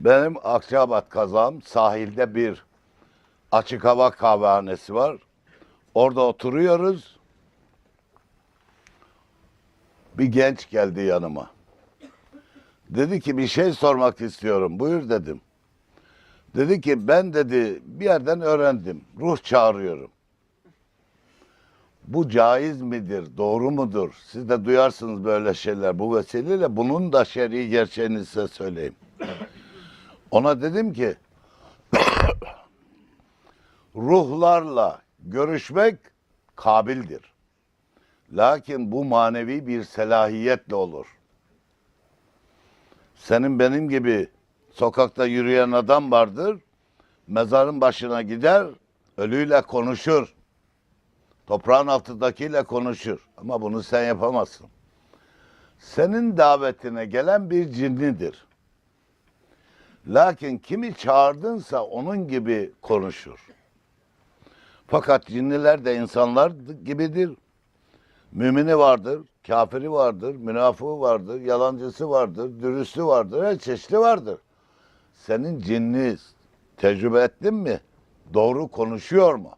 Benim Akçabat kazam sahilde bir açık hava kahvehanesi var. Orada oturuyoruz. Bir genç geldi yanıma. Dedi ki bir şey sormak istiyorum. Buyur dedim. Dedi ki ben dedi bir yerden öğrendim. Ruh çağırıyorum. Bu caiz midir? Doğru mudur? Siz de duyarsınız böyle şeyler. Bu vesileyle bunun da şer'i gerçeğini size söyleyeyim. Ona dedim ki ruhlarla görüşmek kabildir. Lakin bu manevi bir selahiyetle olur. Senin benim gibi sokakta yürüyen adam vardır. Mezarın başına gider, ölüyle konuşur. Toprağın altındakiyle konuşur. Ama bunu sen yapamazsın. Senin davetine gelen bir cinnidir. Lakin kimi çağırdınsa onun gibi konuşur. Fakat cinniler de insanlar gibidir. Mümini vardır, kafiri vardır, münafığı vardır, yalancısı vardır, dürüstü vardır, her çeşitli vardır. Senin cinni tecrübe ettin mi? Doğru konuşuyor mu?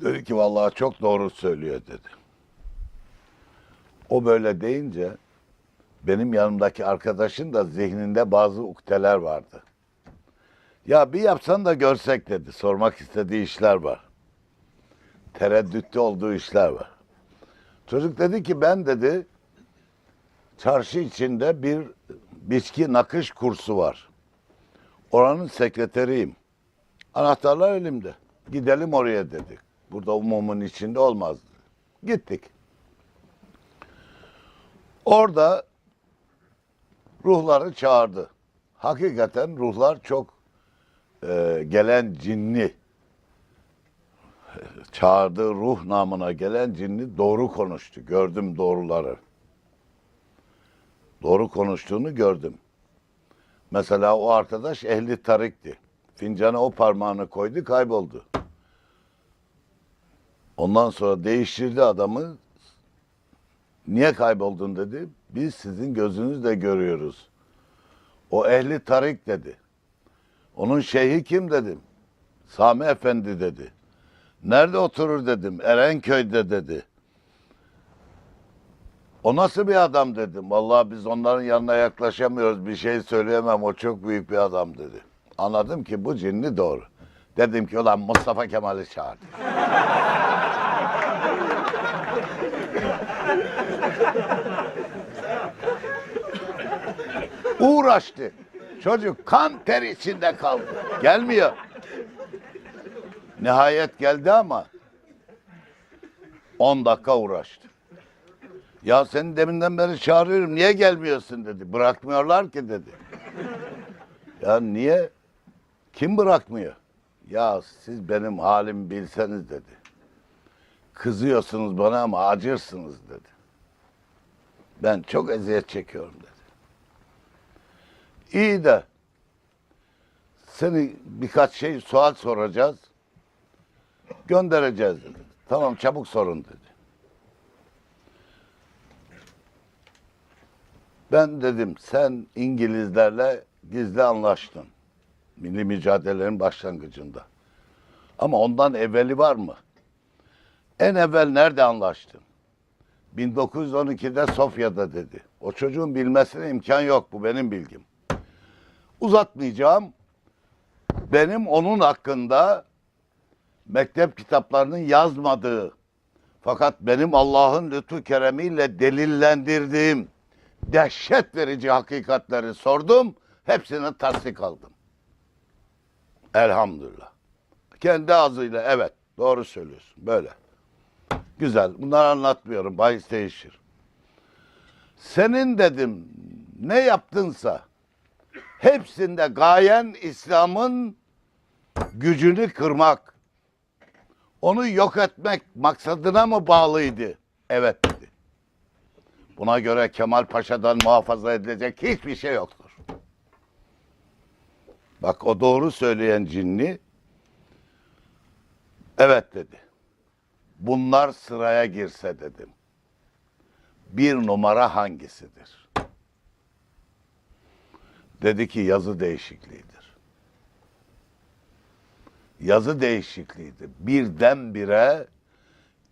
Dedi ki vallahi çok doğru söylüyor dedi. O böyle deyince benim yanımdaki arkadaşın da zihninde bazı ukteler vardı. Ya bir yapsan da görsek dedi. Sormak istediği işler var. Tereddütte olduğu işler var. Çocuk dedi ki ben dedi çarşı içinde bir biçki nakış kursu var. Oranın sekreteriyim. Anahtarlar elimde. Gidelim oraya dedik. Burada umumun içinde olmaz. Gittik. Orada ruhları çağırdı. Hakikaten ruhlar çok e, gelen cinni çağırdığı ruh namına gelen cinni doğru konuştu. Gördüm doğruları. Doğru konuştuğunu gördüm. Mesela o arkadaş ehli tarikti. Fincana o parmağını koydu kayboldu. Ondan sonra değiştirdi adamı. Niye kayboldun dedi. Biz sizin gözünüzle görüyoruz. O ehli tarik dedi. Onun şeyhi kim dedim. Sami Efendi dedi. Nerede oturur dedim. Erenköy'de dedi. O nasıl bir adam dedim. Vallahi biz onların yanına yaklaşamıyoruz. Bir şey söyleyemem. O çok büyük bir adam dedi. Anladım ki bu cinni doğru. Dedim ki ulan Mustafa Kemal'i çağırdı. Uğraştı. Çocuk kan ter içinde kaldı. Gelmiyor. Nihayet geldi ama 10 dakika uğraştı. Ya seni deminden beri çağırıyorum. Niye gelmiyorsun dedi. Bırakmıyorlar ki dedi. Ya niye? Kim bırakmıyor? Ya siz benim halimi bilseniz dedi. Kızıyorsunuz bana ama acırsınız dedi. Ben çok eziyet çekiyorum dedi. İyi de seni birkaç şey sual soracağız. Göndereceğiz dedi. Tamam çabuk sorun dedi. Ben dedim sen İngilizlerle gizli anlaştın. Milli mücadelelerin başlangıcında. Ama ondan evveli var mı? En evvel nerede anlaştın? 1912'de Sofya'da dedi. O çocuğun bilmesine imkan yok. Bu benim bilgim. Uzatmayacağım. Benim onun hakkında mektep kitaplarının yazmadığı fakat benim Allah'ın lütfu keremiyle delillendirdiğim dehşet verici hakikatleri sordum. Hepsini tasdik aldım. Elhamdülillah. Kendi ağzıyla evet doğru söylüyorsun böyle. Güzel. Bunları anlatmıyorum. Bahis değişir. Senin dedim ne yaptınsa hepsinde gayen İslam'ın gücünü kırmak. Onu yok etmek maksadına mı bağlıydı? Evet dedi. Buna göre Kemal Paşa'dan muhafaza edilecek hiçbir şey yoktur. Bak o doğru söyleyen cinni evet dedi. Bunlar sıraya girse dedim. Bir numara hangisidir? Dedi ki yazı değişikliğidir. Yazı değişikliğidir. Birdenbire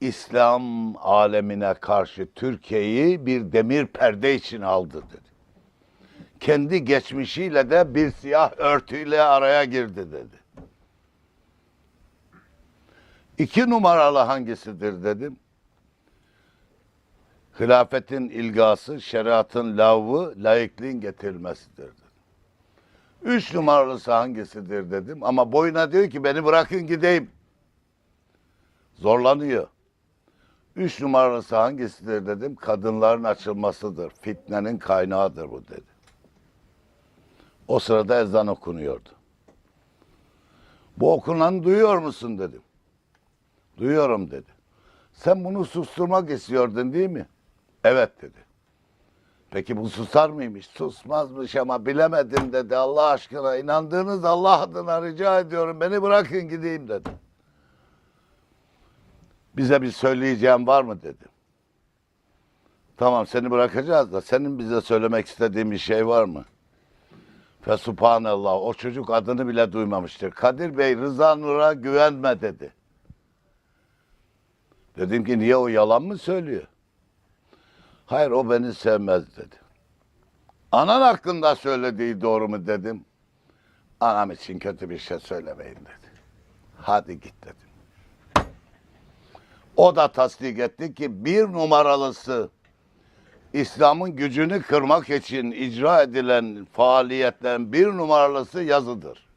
İslam alemine karşı Türkiye'yi bir demir perde için aldı dedi. Kendi geçmişiyle de bir siyah örtüyle araya girdi dedi. İki numaralı hangisidir dedim. Hilafetin ilgası, şeriatın lavvı, laikliğin getirilmesidir. Üç numaralısı hangisidir dedim. Ama boyuna diyor ki beni bırakın gideyim. Zorlanıyor. Üç numaralısı hangisidir dedim. Kadınların açılmasıdır. Fitnenin kaynağıdır bu dedi. O sırada ezan okunuyordu. Bu okunanı duyuyor musun dedim. Duyuyorum dedi. Sen bunu susturmak istiyordun değil mi? Evet dedi. Peki bu susar mıymış? Susmazmış ama bilemedim dedi. Allah aşkına inandığınız Allah adına rica ediyorum beni bırakın gideyim dedi. Bize bir söyleyeceğim var mı dedi. Tamam seni bırakacağız da senin bize söylemek istediğin bir şey var mı? Fesubhanallah o çocuk adını bile duymamıştır. Kadir Bey Rıza Nur'a güvenme dedi. Dedim ki niye o yalan mı söylüyor? Hayır o beni sevmez dedi. Anan hakkında söylediği doğru mu dedim. Anam için kötü bir şey söylemeyin dedi. Hadi git dedim. O da tasdik etti ki bir numaralısı İslam'ın gücünü kırmak için icra edilen faaliyetlerin bir numaralısı yazıdır.